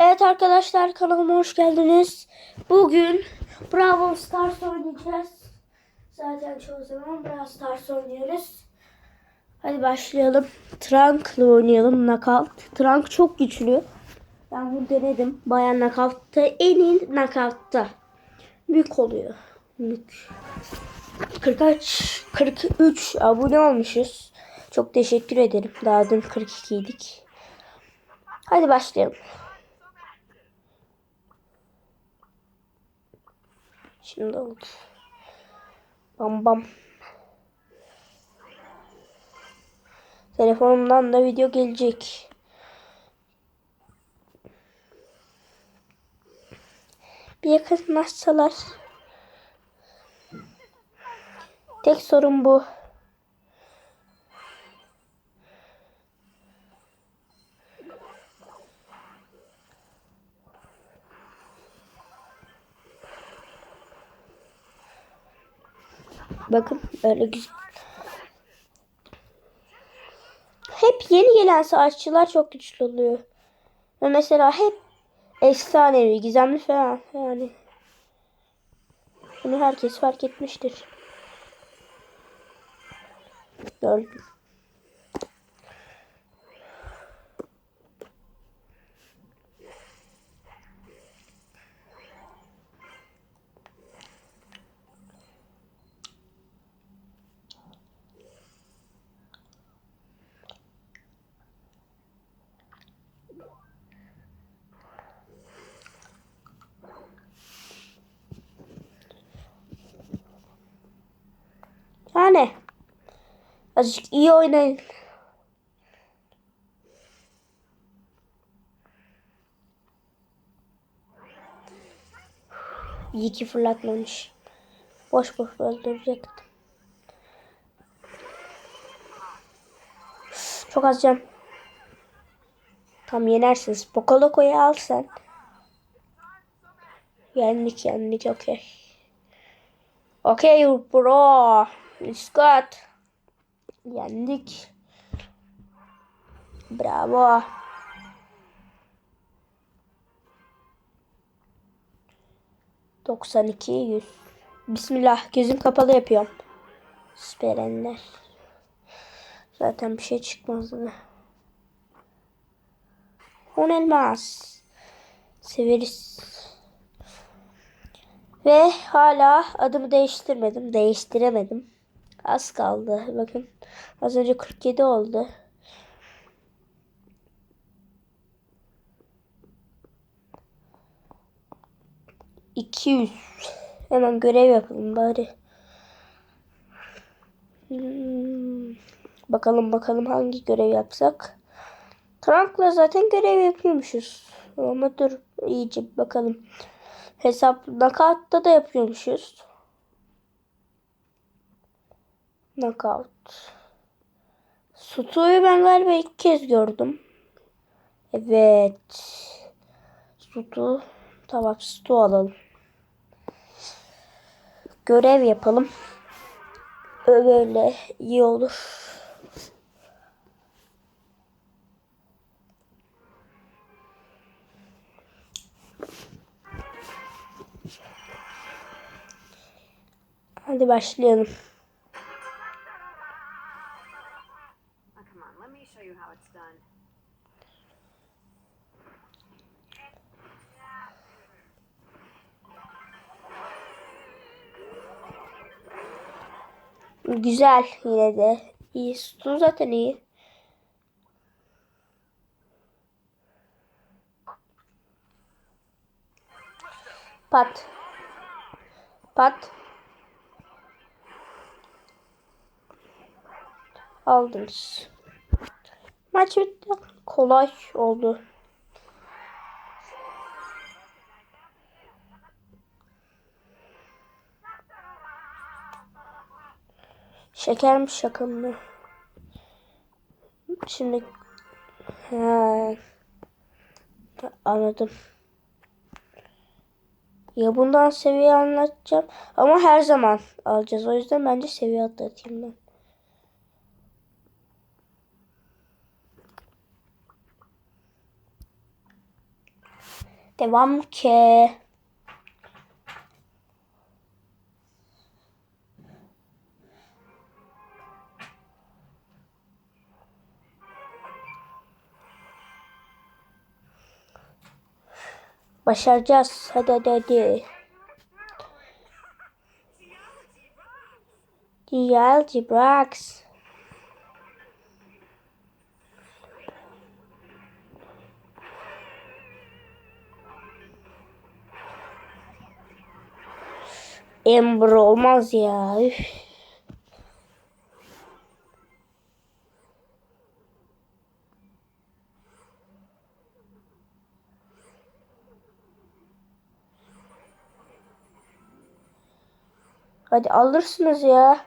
Evet arkadaşlar kanalıma hoş geldiniz. Bugün Bravo Stars oynayacağız. Zaten çoğu zaman Brawl Stars oynuyoruz. Hadi başlayalım. Trunk'la oynayalım. Knockout. Trunk çok güçlü. Ben bunu denedim. Bayan Knockout'ta en iyi Knockout'ta. Büyük oluyor. Büyük. 43, 43 abone olmuşuz. Çok teşekkür ederim. Daha dün 42 idik. Hadi başlayalım. Şimdi oldu. Bam bam. Telefonumdan da video gelecek. Bir yakınlaşsalar. Tek sorun bu. Bakın böyle güzel. Hep yeni gelen savaşçılar çok güçlü oluyor. Ve mesela hep efsanevi, gizemli falan yani. Bunu herkes fark etmiştir. Gördüm. Yani azıcık iyi oynayın. İyi ki fırlatmamış. Boş boş öldürecektim. Çok az can. Tam yenersiniz. Pokoloko'yu al sen. Yendik yendik okey. Okay bro. Let's go. Yendik. Bravo. Doksan iki yüz. Bismillah gözüm kapalı yapıyorum. Süperenler. Zaten bir şey çıkmazdı. On elmas. Severiz. Ve hala adımı değiştirmedim. Değiştiremedim. Az kaldı. Bakın az önce 47 oldu. İki yüz. Hemen görev yapalım bari. Hmm. Bakalım bakalım hangi görev yapsak. Trunk'la zaten görev yapıyormuşuz. Ama dur iyice bakalım. Hesap knockout'ta da yapıyormuşuz. Knockout. Sutu'yu ben galiba ilk kez gördüm. Evet. Sutu. Tamam Sutu alalım. Görev yapalım. Öyle iyi olur. Hadi başlayalım. Güzel yine de. İyi. Su zaten iyi. Pat. Pat. Aldınız. Maç bitti. Kolay oldu. Şeker mi şaka mı? Şimdi ha, anladım. Ya bundan seviye anlatacağım ama her zaman alacağız. O yüzden bence seviye atlatayım ben. Devam ki. Başaracağız. Hadi hadi hadi. Geology Brax. Ember olmaz ya. Üf. Hadi alırsınız ya.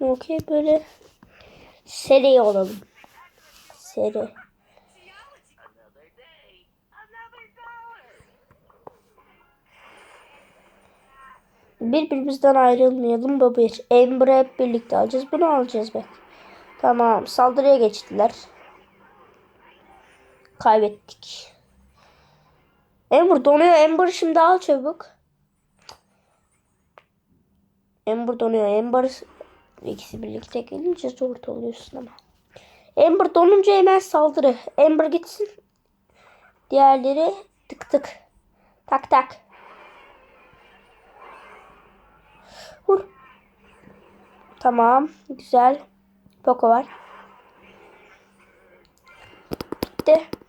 Okey böyle seri olalım. Seri. Birbirimizden ayrılmayalım bir. Amber'ı hep birlikte alacağız. Bunu alacağız be. Tamam. Saldırıya geçtiler. Kaybettik. Amber donuyor. Amber şimdi al çabuk. Amber donuyor. Amber ikisi birlikte gelince zor oluyorsun ama. Amber donunca hemen saldırı. Amber gitsin. Diğerleri tık tık. Tak tak. Vur. Tamam. Güzel. Poco var. Bitti.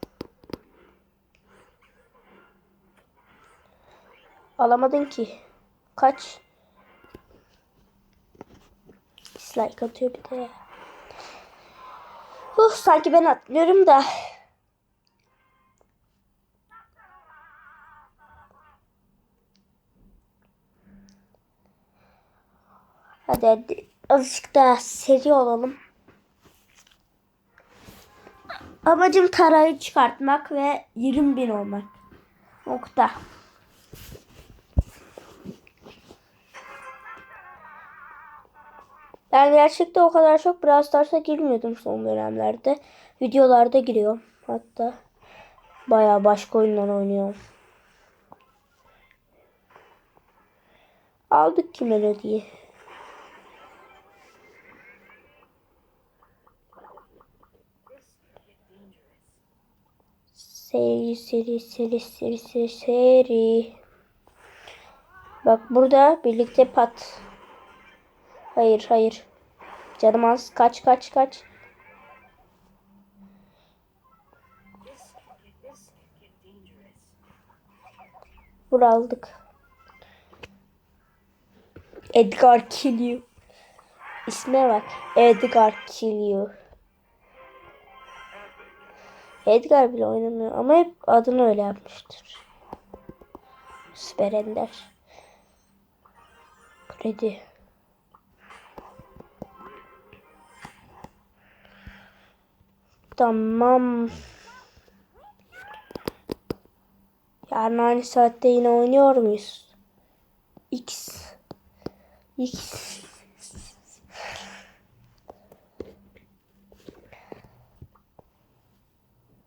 Alamadın ki. Kaç? Dislike atıyor bir de ya. Sanki ben atmıyorum da. Hadi hadi. Azıcık daha seri olalım. Amacım tarayı çıkartmak ve 20 bin olmak. Nokta. Ben gerçekten o kadar çok Brawl Stars'a girmiyordum son dönemlerde. Videolarda giriyorum. Hatta bayağı başka oyunlar oynuyorum. Aldık ki melodiyi. Seri seri seri seri seri seri. Bak burada birlikte pat. Hayır hayır. Canım az. Kaç kaç kaç. This could get, this could get dangerous. Vur aldık. Edgar kill you. İsme bak. Edgar kill you. Edgar bile oynamıyor ama hep adını öyle yapmıştır. Süper Ender. Kredi. Tamam. Yarın aynı saatte yine oynuyor muyuz? X. X.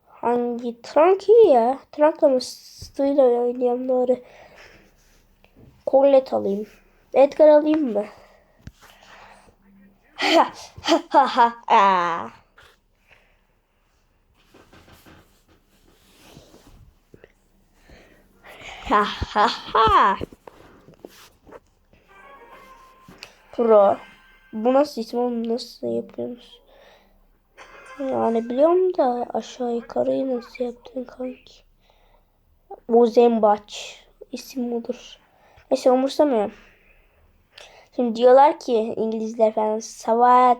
Hangi Trunk iyi ya? Trunk'la mı Stu'yla oynayayım doğru. Colette alayım. Edgar alayım mı? Ha ha ha ha. Aa. Ha ha ha. Pro. Bu nasıl isim oğlum? Nasıl yapıyorsunuz? Yani biliyorum da aşağı yukarıyı nasıl yaptın kanki? Ozembaç. isim budur. Neyse umursamıyorum. Şimdi diyorlar ki İngilizler falan Savat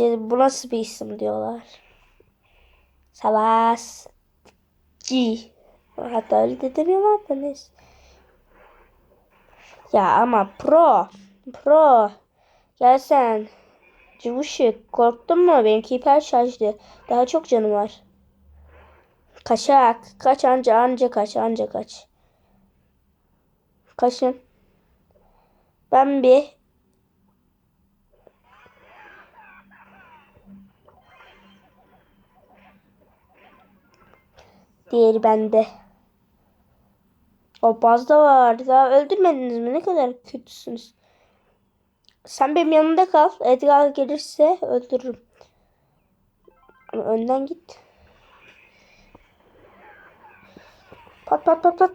bu nasıl bir isim diyorlar. Savas G. Hatta öyle de demiyorlar da neyse. Ya ama pro. Pro. Gel sen. Cıvışık. Korktun mu? Benimki hiper şarjlı. Daha çok canı var. Kaçak. Kaç anca anca kaç anca kaç. Kaçın. Ben bir Diğeri bende. O bazda var. Daha öldürmediniz mi? Ne kadar kötüsünüz. Sen benim yanımda kal. Edgar gelirse öldürürüm. Ama önden git. Pat pat pat pat.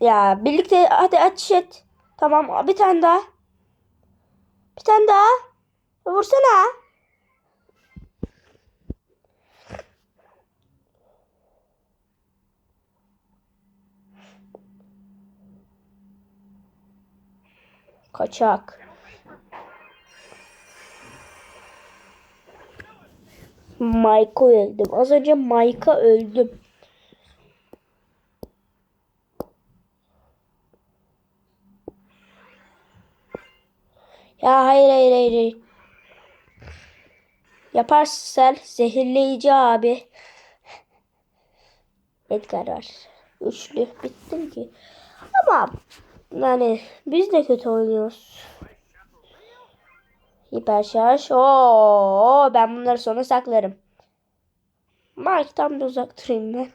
Ya birlikte hadi ateş et. Tamam bir tane daha. Bir tane daha. Vursana. Kaçak. Mike'a öldüm. Az önce Mike'a öldüm. Ya hayır hayır hayır. hayır. Yaparsın sen. Zehirleyici abi. Edgar var. Üçlü. Bittim ki. Ama yani biz de kötü oynuyoruz. Hiper şarj. Oo, ben bunları sonra saklarım. Mike'dan da uzak durayım ben.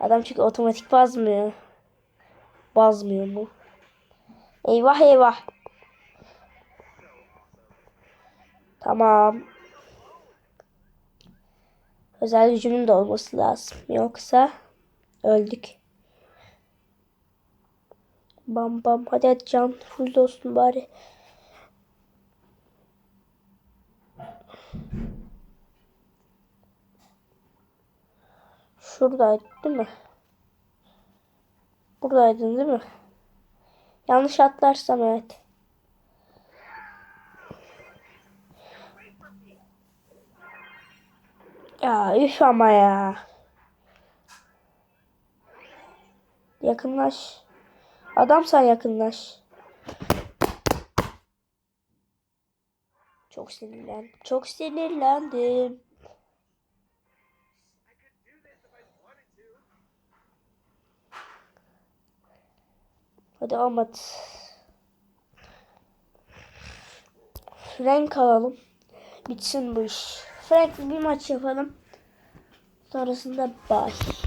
Adam çünkü otomatik bazmıyor. Bazmıyor mu? Eyvah eyvah. Tamam. Özel gücümün de olması lazım. Yoksa öldük. Bam bam. Hadi hadi can. Full olsun bari. Şuradaydı değil mi? Buradaydın değil mi? Yanlış atlarsam evet. Ya üf ama ya. Yakınlaş. Adam sen yakınlaş. Çok sinirlendim. Çok sinirlendim. Hadi olmadı. Frank alalım. Bitsin bu iş. Frank'le bir maç yapalım. Sonrasında bye.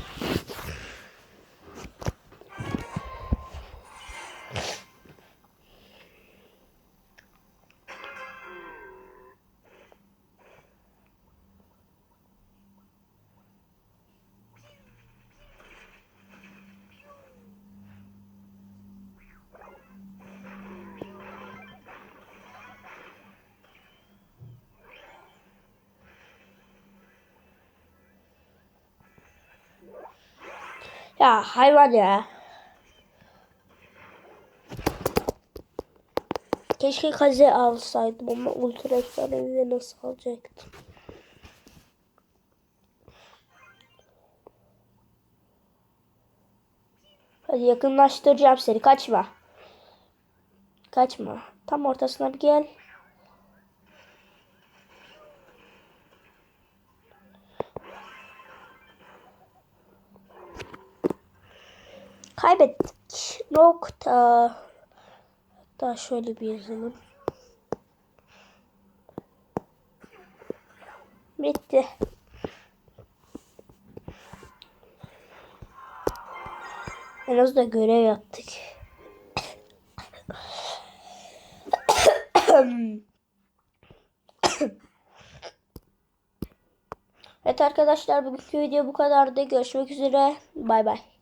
Ya hayvan ya. Keşke kaze alsaydım ama ultra efsanevi nasıl alacaktım? Hadi yakınlaştıracağım seni. Kaçma. Kaçma. Tam ortasına bir gel. Kaybettik. Nokta. Hatta şöyle bir yazalım. Bitti. En azından görev yaptık. evet arkadaşlar bugünkü video bu kadardı. Görüşmek üzere. Bay bay.